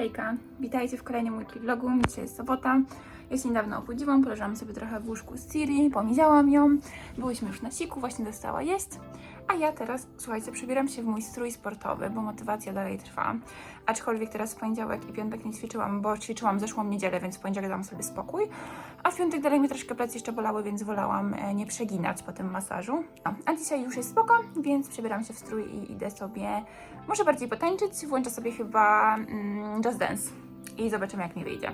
Hejka, witajcie w kolejnym weekly vlogu. Dzisiaj jest sobota. Ja się niedawno obudziłam, poleżałam sobie trochę w łóżku z Siri, pomiziałam ją. Byłyśmy już na siku, właśnie dostała jeść. A ja teraz, słuchajcie, przebieram się w mój strój sportowy, bo motywacja dalej trwa. Aczkolwiek teraz w poniedziałek i piątek nie ćwiczyłam, bo ćwiczyłam zeszłą niedzielę, więc w poniedziałek dałam sobie spokój. A w piątek dalej mnie troszkę plecy jeszcze bolały, więc wolałam e, nie przeginać po tym masażu. A, a dzisiaj już jest spoko, więc przebieram się w strój i idę sobie może bardziej potańczyć. Włączę sobie chyba mm, Just Dance i zobaczymy jak mi wyjdzie.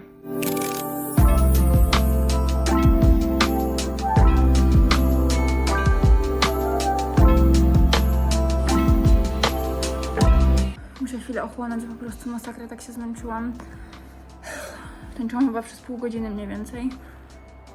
Chwilę ochłonąć, po prostu masakra, tak się zmęczyłam. Tańczyłam chyba przez pół godziny mniej więcej.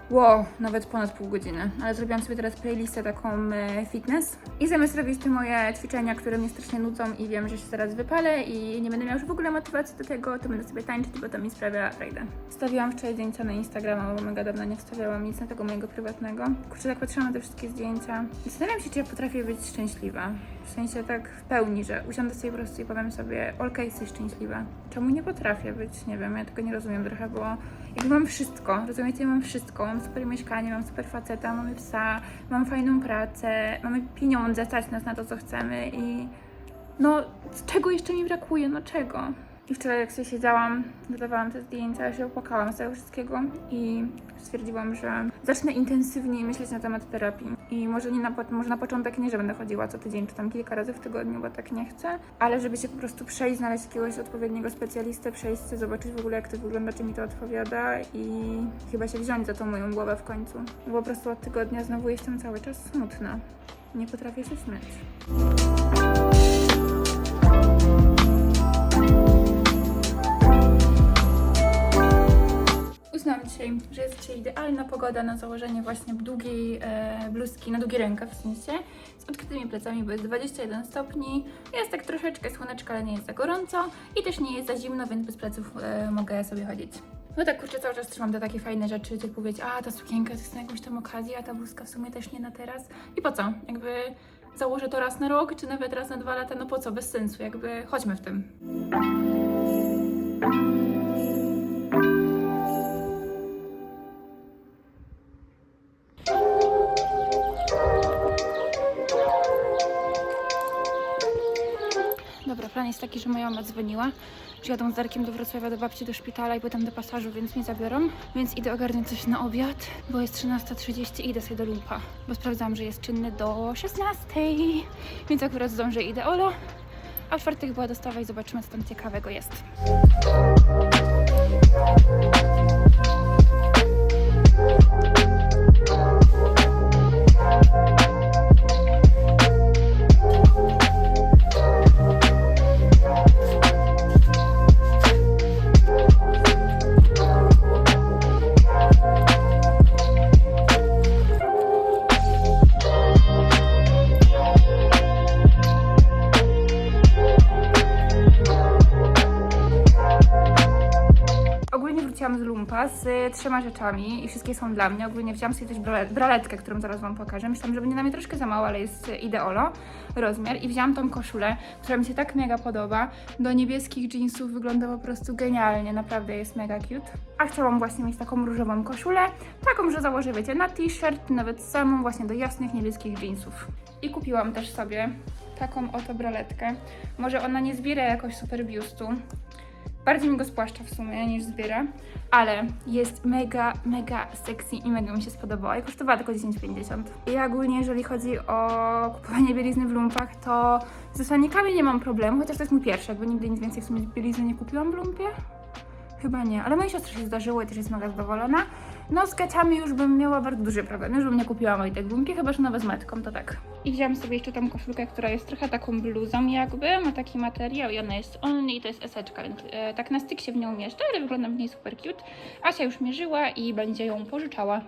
Wow, nawet ponad pół godziny. Ale zrobiłam sobie teraz playlistę taką e, fitness. I zamiast robić te moje ćwiczenia, które mnie strasznie nudzą i wiem, że się zaraz wypalę i nie będę miała już w ogóle motywacji do tego, to będę sobie tańczyć, bo to mi sprawia frajdę. Wstawiłam wczoraj zdjęcia na Instagrama, bo mega dawno nie wstawiałam nic na tego mojego prywatnego. Kurczę, tak patrzyłam na te wszystkie zdjęcia. Zastanawiam się, czy ja potrafię być szczęśliwa. W sensie tak w pełni, że usiądę sobie po prostu i powiem sobie, Olka, jesteś szczęśliwa. Czemu nie potrafię być? Nie wiem, ja tego nie rozumiem trochę, bo jakby mam wszystko, rozumiecie, mam wszystko, mam super mieszkanie, mam super faceta, mamy psa, mam fajną pracę, mamy pieniądze, stać nas na to, co chcemy i no, czego jeszcze mi brakuje, no czego? I wczoraj jak sobie siedziałam, dodawałam te zdjęcia, się opłakałam z tego wszystkiego i stwierdziłam, że zacznę intensywniej myśleć na temat terapii. I może, nie na, może na początek nie, że będę chodziła co tydzień, czy tam kilka razy w tygodniu, bo tak nie chcę, ale żeby się po prostu przejść, znaleźć jakiegoś odpowiedniego specjalistę, przejść, zobaczyć w ogóle jak to wygląda, czy mi to odpowiada i chyba się wziąć za tą moją głowę w końcu. Bo po prostu od tygodnia znowu jestem cały czas smutna. Nie potrafię się śmiać. Uznałam dzisiaj, że jest dzisiaj idealna pogoda na założenie właśnie długiej e, bluzki, na długi rękaw w sensie, z odkrytymi plecami, bo jest 21 stopni, jest tak troszeczkę słoneczko, ale nie jest za gorąco i też nie jest za zimno, więc bez pleców e, mogę sobie chodzić. No tak, kurczę, cały czas trzymam te takie fajne rzeczy, typu powiedzieć, a ta sukienka to jest na jakąś tam okazję, a ta bluzka w sumie też nie na teraz. I po co? Jakby założę to raz na rok, czy nawet raz na dwa lata, no po co? Bez sensu, jakby chodźmy w tym. Plan jest taki, że moja mama dzwoniła, że jadą z Darkiem do Wrocławia, do babci, do szpitala i potem do pasażu, więc mnie zabiorą. Więc idę ogarnąć coś na obiad, bo jest 13.30 i idę sobie do lumpa, bo sprawdzałam, że jest czynny do 16.00, więc akurat zdążę idę Olo. A w czwartek była dostawa i zobaczymy, co tam ciekawego jest. Trzema rzeczami i wszystkie są dla mnie. Ogólnie wziąłam sobie też brale- braletkę, którą zaraz Wam pokażę. Myślałam, że będzie na mnie troszkę za mało, ale jest ideolo rozmiar. I wzięłam tą koszulę, która mi się tak mega podoba. Do niebieskich jeansów wygląda po prostu genialnie, naprawdę jest mega cute. A chciałam właśnie mieć taką różową koszulę, taką, że założę, wiecie, na t-shirt, nawet samą właśnie do jasnych niebieskich jeansów. I kupiłam też sobie taką oto braletkę. Może ona nie zbiera jakoś super biustu, Bardziej mi go spłaszcza w sumie niż zbiera, ale jest mega, mega sexy i mega mi się spodobała i kosztowała tylko 10,50. I ogólnie jeżeli chodzi o kupowanie bielizny w lumpach, to z zasadnikami nie mam problemu, chociaż to jest mój pierwszy, jakby nigdy nic więcej w sumie bielizny nie kupiłam w lumpie. Chyba nie, ale mojej siostrze się zdarzyło i też jest mega zadowolona. No z gaciami już bym miała bardzo duży problem, już bym nie kupiła mojej tej gumki, chyba że nawet z metką, to tak. I wziąłam sobie jeszcze tą koszulkę, która jest trochę taką bluzą jakby, ma taki materiał i ona jest only i to jest eseczka, więc e, tak na styk się w nią mieszczę, ale wygląda w niej super cute. Asia już mierzyła i będzie ją pożyczała.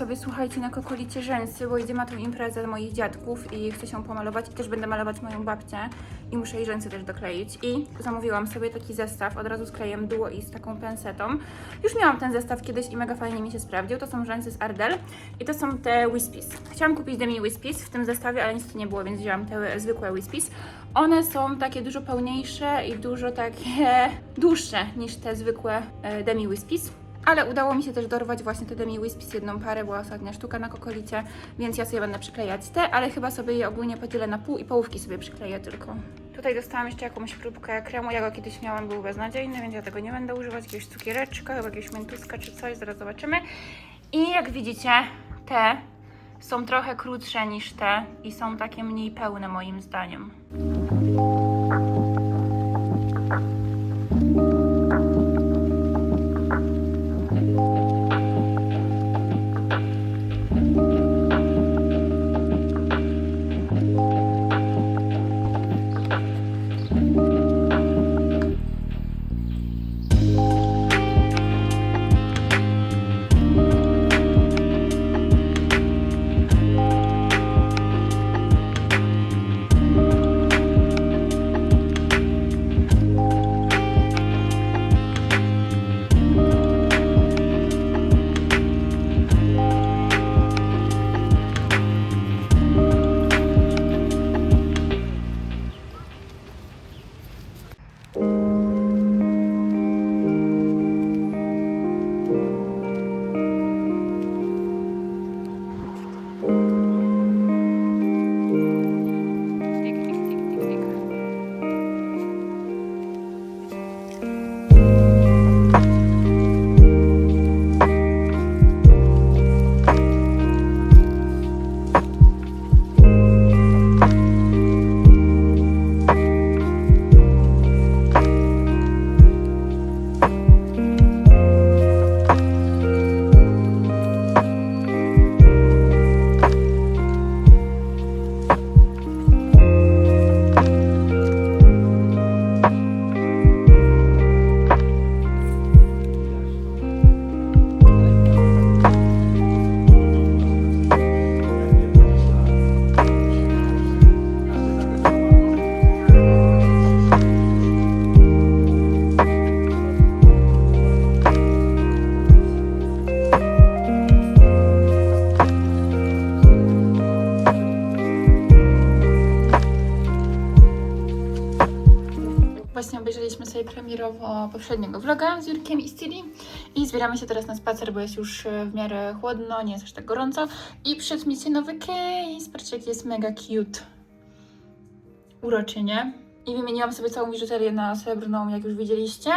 Sobie, słuchajcie, na kokolicie rzęsy, bo idzie na tą imprezę moich dziadków i chcę się pomalować i też będę malować moją babcię i muszę jej rzęsy też dokleić. I zamówiłam sobie taki zestaw, od razu z klejem Duo i z taką pensetą. Już miałam ten zestaw kiedyś i mega fajnie mi się sprawdził. To są rzęsy z Ardell i to są te Wispies. Chciałam kupić Demi Wispies w tym zestawie, ale niestety nie było, więc wzięłam te zwykłe Wispies. One są takie dużo pełniejsze i dużo takie dłuższe niż te zwykłe Demi Wispies. Ale udało mi się też dorwać właśnie te Demi Wispies jedną parę, była ostatnia sztuka na kokolicie, więc ja sobie będę przyklejać te, ale chyba sobie je ogólnie podzielę na pół i połówki sobie przykleję tylko. Tutaj dostałam jeszcze jakąś próbkę kremu, ja go kiedyś miałam, był beznadziejny, więc ja tego nie będę używać, jakiegoś cukiereczka, chyba jakiegoś mentuska czy coś, zaraz zobaczymy. I jak widzicie, te są trochę krótsze niż te i są takie mniej pełne moim zdaniem. Poprzedniego vloga z Jurkiem i Stili i zbieramy się teraz na spacer, bo jest już e, w miarę chłodno, nie jest aż tak gorąco i przyszedł mi się nowy case, patrzcie jaki jest mega cute. Uroczy, nie? I wymieniłam sobie całą biżuterię na srebrną, jak już widzieliście,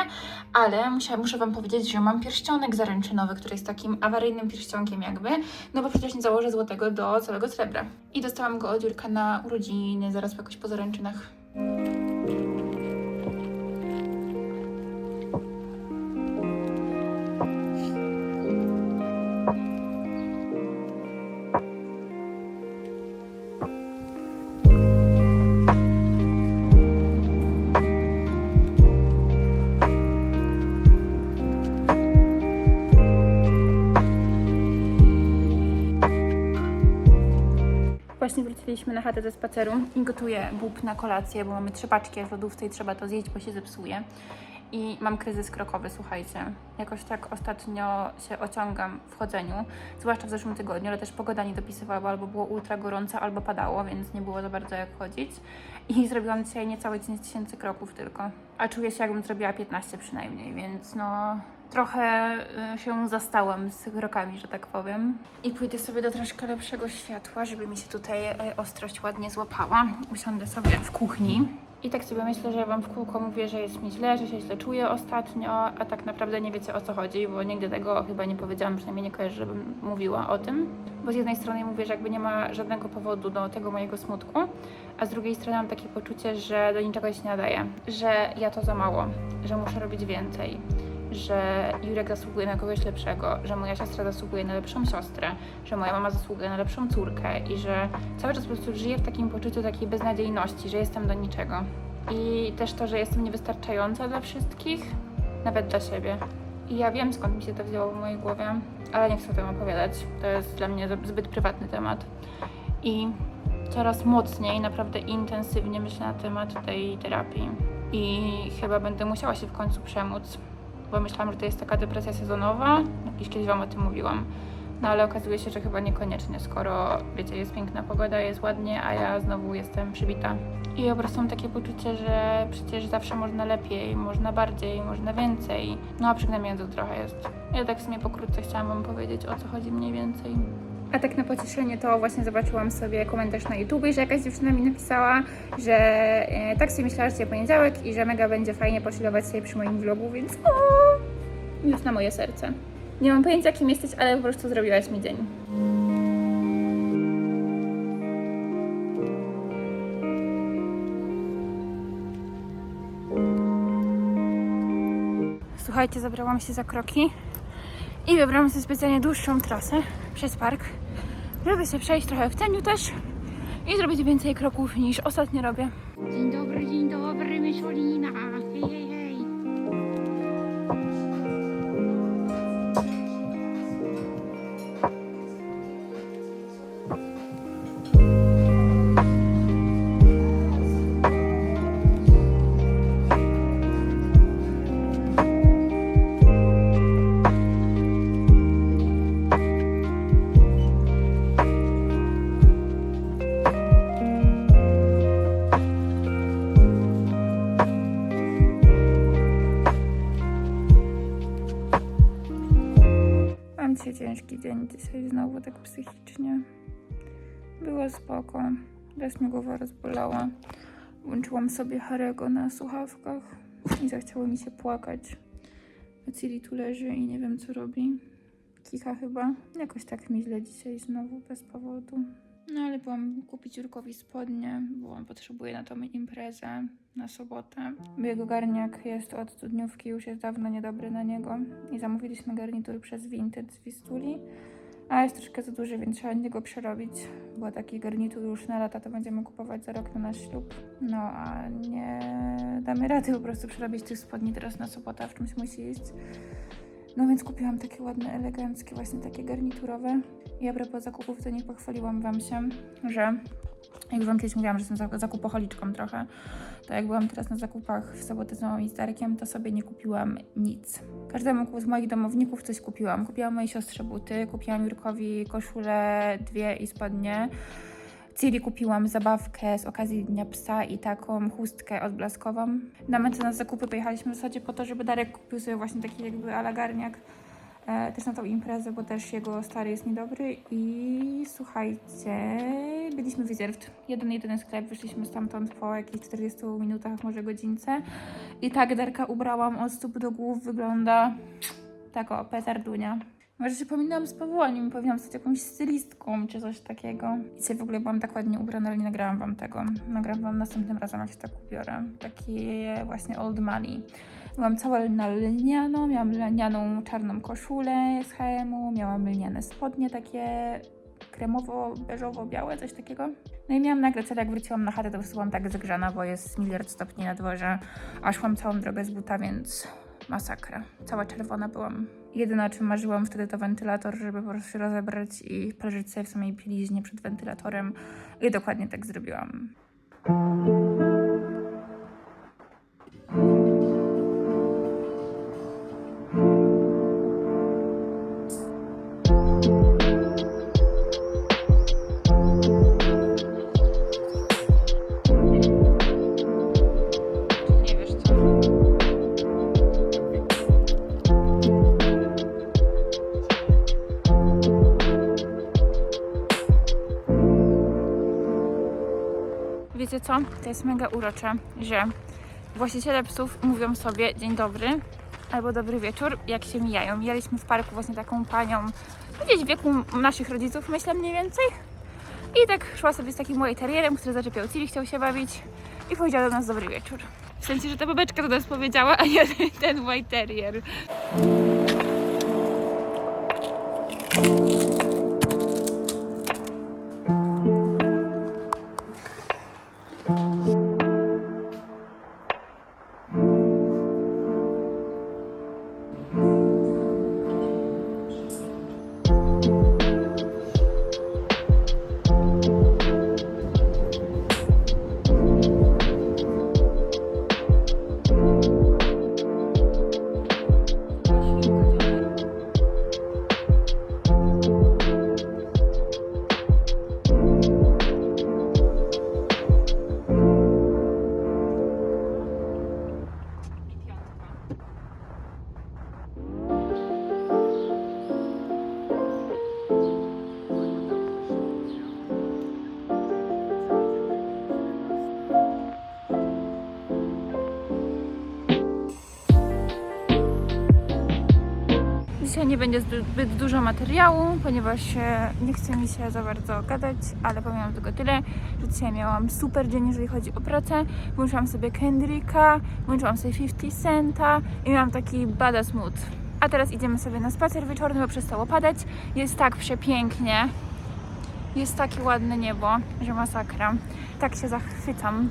ale musia, muszę Wam powiedzieć, że mam pierścionek zaręczynowy, który jest takim awaryjnym pierścionkiem jakby, no bo przecież nie założę złotego do całego srebra. I dostałam go od Jurka na urodziny, zaraz jakoś po zaręczynach. Wróciliśmy na chatę ze spaceru i gotuję bób na kolację, bo mamy trzy paczki w lodówce i trzeba to zjeść, bo się zepsuje. I mam kryzys krokowy, słuchajcie. Jakoś tak ostatnio się ociągam w chodzeniu, zwłaszcza w zeszłym tygodniu, ale też pogoda nie dopisywała, bo albo było ultra gorąco, albo padało, więc nie było za bardzo jak chodzić. I zrobiłam dzisiaj niecałe 10 tysięcy kroków tylko. A czuję się jakbym zrobiła 15 przynajmniej, więc no trochę y, się zastałam z krokami, że tak powiem. I pójdę sobie do troszkę lepszego światła, żeby mi się tutaj y, ostrość ładnie złapała. Usiądę sobie w kuchni. I tak sobie myślę, że Wam w kółko mówię, że jest mi źle, że się źle czuję ostatnio, a tak naprawdę nie wiecie o co chodzi, bo nigdy tego chyba nie powiedziałam, przynajmniej nie kojarzę, żebym mówiła o tym. Bo z jednej strony mówię, że jakby nie ma żadnego powodu do tego mojego smutku, a z drugiej strony mam takie poczucie, że do niczego się nie nadaje, że ja to za mało, że muszę robić więcej, że Jurek zasługuje na kogoś lepszego, że moja siostra zasługuje na lepszą siostrę, że moja mama zasługuje na lepszą córkę i że cały czas po prostu żyję w takim poczuciu takiej beznadziejności, że jestem do niczego. I też to, że jestem niewystarczająca dla wszystkich, nawet dla siebie. I ja wiem, skąd mi się to wzięło w mojej głowie, ale nie chcę o tym opowiadać. To jest dla mnie zbyt prywatny temat. I coraz mocniej, naprawdę intensywnie myślę na temat tej terapii. I chyba będę musiała się w końcu przemóc, bo myślałam, że to jest taka depresja sezonowa. Jakiś kiedyś Wam o tym mówiłam. No ale okazuje się, że chyba niekoniecznie, skoro wiecie, jest piękna pogoda, jest ładnie, a ja znowu jestem przybita. I po prostu mam takie poczucie, że przecież zawsze można lepiej, można bardziej, można więcej. No a przygnębiająco trochę jest. Ja tak w sumie pokrótce chciałam Wam powiedzieć, o co chodzi mniej więcej. A tak na pocieszenie to właśnie zobaczyłam sobie komentarz na YouTube, że jakaś dziewczyna mi napisała, że e, tak sobie myślała, że dzisiaj poniedziałek i że mega będzie fajnie pochillować sobie przy moim vlogu, więc już na moje serce. Nie mam pojęcia kim jesteś, ale po prostu zrobiłaś mi dzień. Słuchajcie, zabrałam się za kroki i wybrałam sobie specjalnie dłuższą trasę przez park, żeby się przejść trochę w cieniu też i zrobić więcej kroków niż ostatnio robię. Dzień dobry, ciężki dzień, dzisiaj znowu tak psychicznie. Było spoko, raz mi głowa rozbolała. Włączyłam sobie Harego na słuchawkach i zachciało mi się płakać. A Ciri tu leży i nie wiem co robi. Kicha chyba. Jakoś tak mi źle dzisiaj znowu, bez powodu. No ale byłam kupić Jurkowi spodnie, bo on potrzebuje na tą imprezę na sobotę. Bo Jego garniak jest od studniówki, już jest dawno niedobry na niego. I zamówiliśmy garnitur przez Vinted z Wistuli. A jest troszkę za duży, więc trzeba niego przerobić. Bo taki garnitur już na lata to będziemy kupować za rok na nasz ślub. No a nie damy rady po prostu przerobić tych spodni teraz na sobotę, w czymś musi iść. No więc kupiłam takie ładne, eleganckie, właśnie takie garniturowe. I a propos zakupów, to nie pochwaliłam Wam się, że jak Wam kiedyś mówiłam, że jestem zak- zakupoholiczką trochę, to jak byłam teraz na zakupach w sobotę z mamą i z Darkiem, to sobie nie kupiłam nic. Każdemu z moich domowników coś kupiłam. Kupiłam mojej siostrze buty, kupiłam Jurkowi koszulę, dwie i spodnie. Ciri kupiłam zabawkę z okazji Dnia Psa i taką chustkę odblaskową. Na mecenas zakupy pojechaliśmy w zasadzie po to, żeby Darek kupił sobie właśnie taki jakby alagarniak e, też na tą imprezę, bo też jego stary jest niedobry i słuchajcie, byliśmy w Wizerwt. Jeden, jedyny sklep, wyszliśmy stamtąd po jakichś 40 minutach, może godzince i tak Darka ubrałam od stóp do głów, wygląda tak o, petardunia. Może się pominęłam z powołaniem, powinnam być jakąś stylistką czy coś takiego. Dzisiaj w ogóle byłam tak ładnie ubrana, ale nie nagrałam wam tego. Nagram wam następnym razem, jak się tak ubiorę. Taki właśnie old money. Byłam cała na lniano, miałam lnianą czarną koszulę z HM-u, miałam lniane spodnie takie kremowo-beżowo-białe, coś takiego. No i miałam nagrać, ale jak wróciłam na chatę, to byłam tak zgrzana, bo jest miliard stopni na dworze, a szłam całą drogę z buta, więc masakra. Cała czerwona byłam. Jedyne o czym marzyłam wtedy to wentylator, żeby po prostu się rozebrać i poleżeć sobie w samej bieliźnie przed wentylatorem. I dokładnie tak zrobiłam. Wiecie co? To jest mega urocze, że właściciele psów mówią sobie dzień dobry albo dobry wieczór, jak się mijają. Mijaliśmy w parku właśnie taką panią gdzieś w wieku naszych rodziców, myślę mniej więcej. I tak szła sobie z takim moim terrierem, który zaczepiał Cili, chciał się bawić i powiedziała do nas dobry wieczór. W sensie, że ta babeczka do nas powiedziała, a nie ten white terrier. Dzisiaj nie będzie zbyt dużo materiału, ponieważ e, nie chce mi się za bardzo gadać, ale powiem tylko tyle, że dzisiaj miałam super dzień, jeżeli chodzi o pracę. Włączyłam sobie Kendricka, włączyłam sobie 50 Centa i miałam taki badass mood. A teraz idziemy sobie na spacer wieczorny, bo przestało padać. Jest tak przepięknie. Jest takie ładne niebo, że masakra. Tak się zachwycam.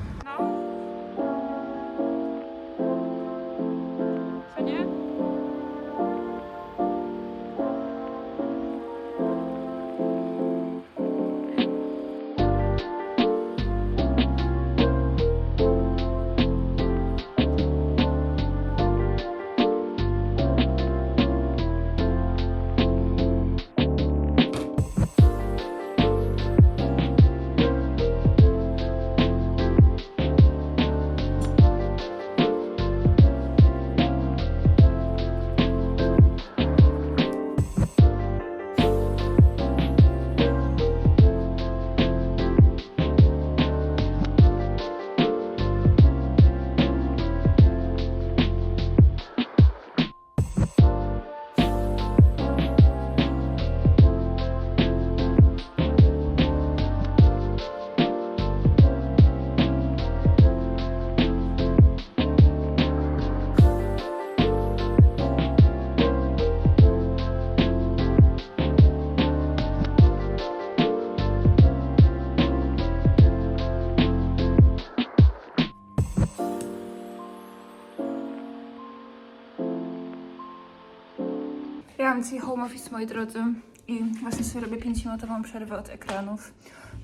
Dzisiaj home office, moi drodzy, i właśnie sobie robię 5-minutową przerwę od ekranów.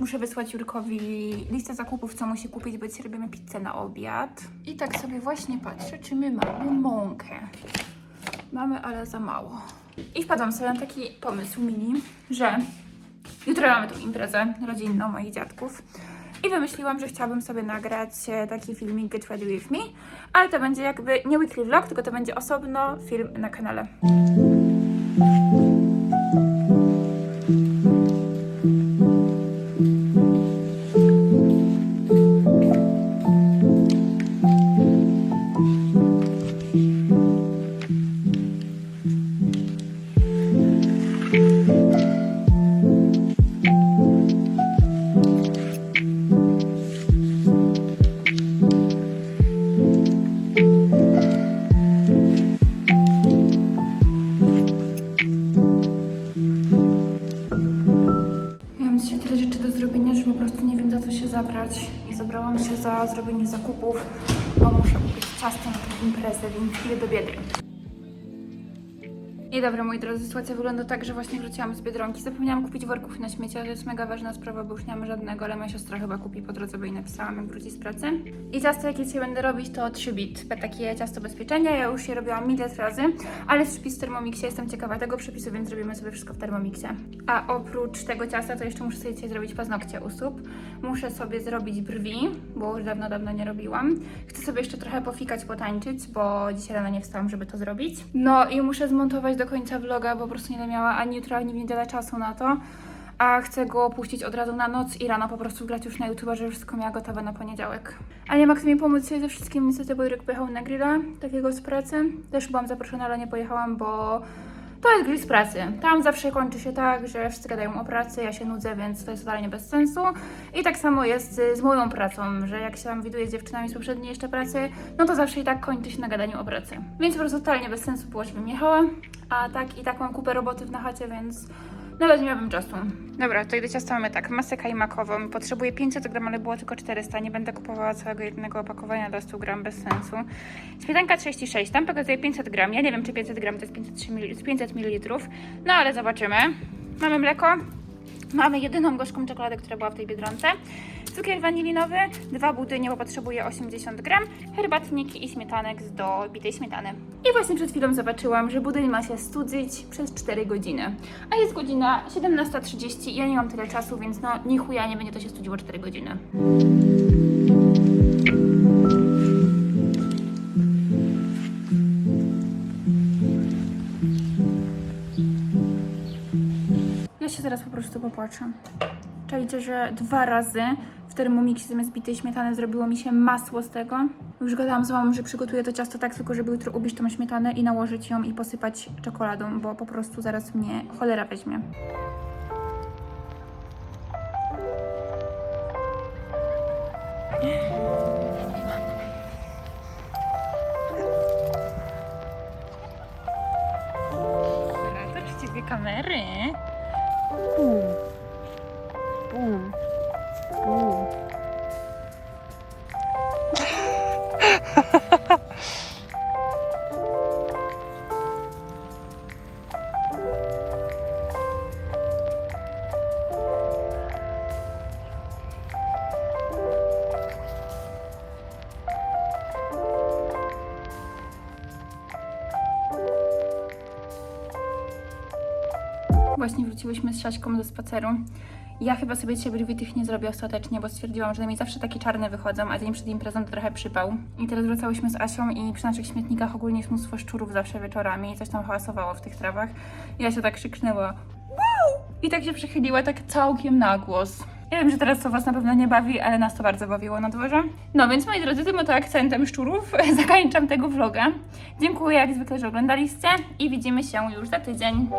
Muszę wysłać Jurkowi listę zakupów, co musi kupić, bo dzisiaj robimy pizzę na obiad. I tak sobie właśnie patrzę, czy my mamy mąkę. Mamy, ale za mało. I wpadłam sobie na taki pomysł mini, że jutro mamy tą imprezę rodzinną moich dziadków. I wymyśliłam, że chciałabym sobie nagrać e, taki filmik Get Ready With Me, ale to będzie jakby nie weekly vlog, tylko to będzie osobno film na kanale. I zabrałam się za zrobienie zakupów, bo muszę kupić ciasto na imprezę, więc idę do biedy. I dobra, moi drodzy, sytuacja wygląda tak, że właśnie wróciłam z Biedronki. Zapomniałam kupić worków na śmieci, ale to jest mega ważna sprawa, bo już nie mamy żadnego, ale moja siostra chyba kupi po drodze, bo jej napisałam, jak wróci z pracy. I ciasto, jakie dzisiaj będę robić, to 3 bit. Takie ciasto bezpieczenia. Ja już je robiłam miliard razy, ale przepis w Thermomixie. Jestem ciekawa tego przepisu, więc zrobimy sobie wszystko w Thermomixie. A oprócz tego ciasta, to jeszcze muszę sobie dzisiaj zrobić paznokcie u. Muszę sobie zrobić brwi, bo już dawno, dawno nie robiłam. Chcę sobie jeszcze trochę pofikać, potańczyć, bo dzisiaj rano nie wstałam, żeby to zrobić. No i muszę zmontować do końca vloga, bo po prostu nie miała ani jutro, ani w niedzielę czasu na to. A chcę go opuścić od razu na noc i rano po prostu grać już na YouTube, że już wszystko miała gotowe na poniedziałek. A nie ma kto mi pomóc sobie ze wszystkim, niestety bo Jurek pojechał na grilla takiego z pracy. Też byłam zaproszona, ale nie pojechałam, bo To jest gry z pracy. Tam zawsze kończy się tak, że wszyscy gadają o pracy, ja się nudzę, więc to jest totalnie bez sensu. I tak samo jest z moją pracą, że jak się tam widuję z dziewczynami z poprzedniej jeszcze pracy, no to zawsze i tak kończy się na gadaniu o pracy. Więc po prostu totalnie bez sensu było, żebym jechała. A tak i tak mam kupę roboty w na chacie, więc nawet nie miałabym czasu. Dobra, tutaj do ciasta mamy tak, masę kajmakową. Potrzebuję 500 gram, ale było tylko 400. Nie będę kupowała całego jednego opakowania do 100 gram bez sensu. Śmietanka 36, tam pokazuje 500 gram. Ja nie wiem, czy 500 gram to jest 503 ml, 500 ml. No ale zobaczymy. Mamy mleko. Mamy jedyną gorzką czekoladę, która była w tej biedronce. Cukier wanilinowy, dwa budynie, bo potrzebuję 80 gram, herbatniki i śmietanek z do bitej śmietany. I właśnie przed chwilą zobaczyłam, że budyń ma się studzić przez 4 godziny. A jest godzina 17.30 i ja nie mam tyle czasu, więc no ni chuja nie będzie to się studziło 4 godziny. Teraz po prostu popłaczę. Czajcie, że dwa razy w Thermomixie zamiast bitej śmietany zrobiło mi się masło z tego. Już gadałam z mamą, że przygotuję to ciasto tak, tylko żeby jutro ubić tą śmietanę i nałożyć ją i posypać czekoladą, bo po prostu zaraz mnie cholera weźmie. Zobaczcie dwie kamery. Właśnie wróciłyśmy z Siaśką ze spaceru. Ja chyba sobie dzisiaj brwi tych nie zrobię ostatecznie, bo stwierdziłam, że mi zawsze takie czarne wychodzą, a dzień przed imprezą to trochę przypał. I teraz wracałyśmy z Asią i przy naszych śmietnikach ogólnie jest mnóstwo szczurów zawsze wieczorami i coś tam hałasowało w tych trawach. I Asia tak krzyknęła wow! I tak się przychyliła tak całkiem na głos. Ja wiem, że teraz to Was na pewno nie bawi, ale nas to bardzo bawiło na dworze. No więc moi drodzy, tym oto akcentem szczurów zakończam tego vloga. Dziękuję jak zwykle, że oglądaliście i widzimy się już za tydzień.